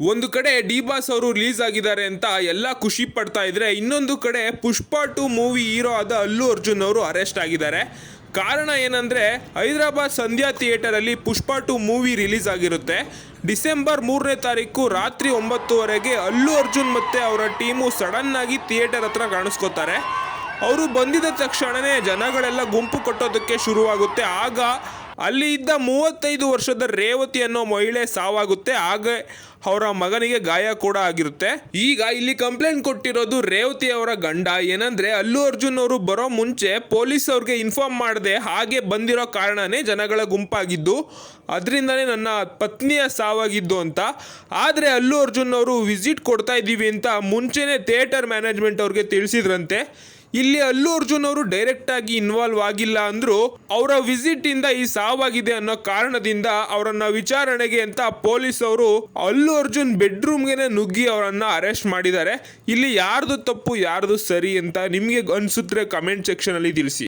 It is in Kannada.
ಒಂದು ಕಡೆ ಡಿ ಬಾಸ್ ಅವರು ರಿಲೀಸ್ ಆಗಿದ್ದಾರೆ ಅಂತ ಎಲ್ಲ ಖುಷಿ ಪಡ್ತಾ ಇದ್ರೆ ಇನ್ನೊಂದು ಕಡೆ ಪುಷ್ಪ ಟು ಮೂವಿ ಹೀರೋ ಆದ ಅಲ್ಲು ಅರ್ಜುನ್ ಅವರು ಅರೆಸ್ಟ್ ಆಗಿದ್ದಾರೆ. ಕಾರಣ ಏನಂದ್ರೆ ಹೈದರಾಬಾದ್ ಸಂಧ್ಯಾ ಥಿಯೇಟರಲ್ಲಿ ಪುಷ್ಪ ಟು ಮೂವಿ ರಿಲೀಸ್ ಆಗಿರುತ್ತೆ. ಡಿಸೆಂಬರ್ ಮೂರನೇ ತಾರೀಕು ರಾತ್ರಿ ಒಂಬತ್ತುವರೆಗೆ ಅಲ್ಲು ಅರ್ಜುನ್ ಮತ್ತೆ ಅವರ ಟೀಮು ಆಗಿ ಥಿಯೇಟರ್ ಹತ್ರ ಕಾಣಿಸ್ಕೋತಾರೆ. ಅವರು ಬಂದಿದ ತಕ್ಷಣನೇ ಜನಗಳೆಲ್ಲ ಗುಂಪು ಕಟ್ಟೋದಕ್ಕೆ ಶುರುವಾಗುತ್ತೆ. ಆಗ ಅಲ್ಲಿ ಇದ್ದ ಮೂವತ್ತೈದು ವರ್ಷದ ರೇವತಿ ಅನ್ನೋ ಮಹಿಳೆ ಸಾವಾಗುತ್ತೆ, ಆಗ ಅವರ ಮಗನಿಗೆ ಗಾಯ ಕೂಡ ಆಗಿರುತ್ತೆ. ಈಗ ಇಲ್ಲಿ ಕಂಪ್ಲೇಂಟ್ ಕೊಟ್ಟಿರೋದು ರೇವತಿ ಅವರ ಗಂಡ. ಏನಂದ್ರೆ, ಅಲ್ಲು ಅರ್ಜುನ್ ಅವರು ಬರೋ ಮುಂಚೆ ಪೊಲೀಸ್ ಅವ್ರಿಗೆ ಇನ್ಫಾರ್ಮ್ ಮಾಡದೆ ಹಾಗೆ ಬಂದಿರೋ ಕಾರಣನೇ ಜನಗಳ ಗುಂಪಾಗಿದ್ದು ಅದರಿಂದನೇ ನನ್ನ ಪತ್ನಿಯ ಸಾವಾಗಿದ್ದು ಅಂತ. ಆದರೆ ಅಲ್ಲು ಅರ್ಜುನ್ ಅವರು ವಿಸಿಟ್ ಕೊಡ್ತಾ ಇದ್ದೀವಿ ಅಂತ ಮುಂಚೆನೇ ಥಿಯೇಟರ್ ಮ್ಯಾನೇಜ್ಮೆಂಟ್ ಅವ್ರಿಗೆ ತಿಳಿಸಿದ್ರಂತೆ. ಇಲ್ಲಿ ಅಲ್ಲು ಅರ್ಜುನ್ ಅವರು ಡೈರೆಕ್ಟ್ ಆಗಿ ಇನ್ವಾಲ್ವ್ ಆಗಿಲ್ಲ ಅಂದ್ರು ಅವರ ವಿಸಿಟ್ ಇಂದ ಈ ಸಾವಾಗಿದೆ ಅನ್ನೋ ಕಾರಣದಿಂದ ಅವರನ್ನ ವಿಚಾರಣೆಗೆ ಅಂತ ಪೊಲೀಸ್ ಅವರು ಅಲ್ಲು ಅರ್ಜುನ್ ಬೆಡ್ರೂಮ್ಗೆ ನುಗ್ಗಿ ಅವರನ್ನ ಅರೆಸ್ಟ್ ಮಾಡಿದ್ದಾರೆ. ಇಲ್ಲಿ ಯಾರ್ದು ತಪ್ಪು, ಯಾರ್ದು ಸರಿ ಅಂತ ನಿಮಗೆ ಅನ್ಸುತ್ತೆ ಕಮೆಂಟ್ ಸೆಕ್ಷನ್ ಅಲ್ಲಿ ತಿಳಿಸಿ.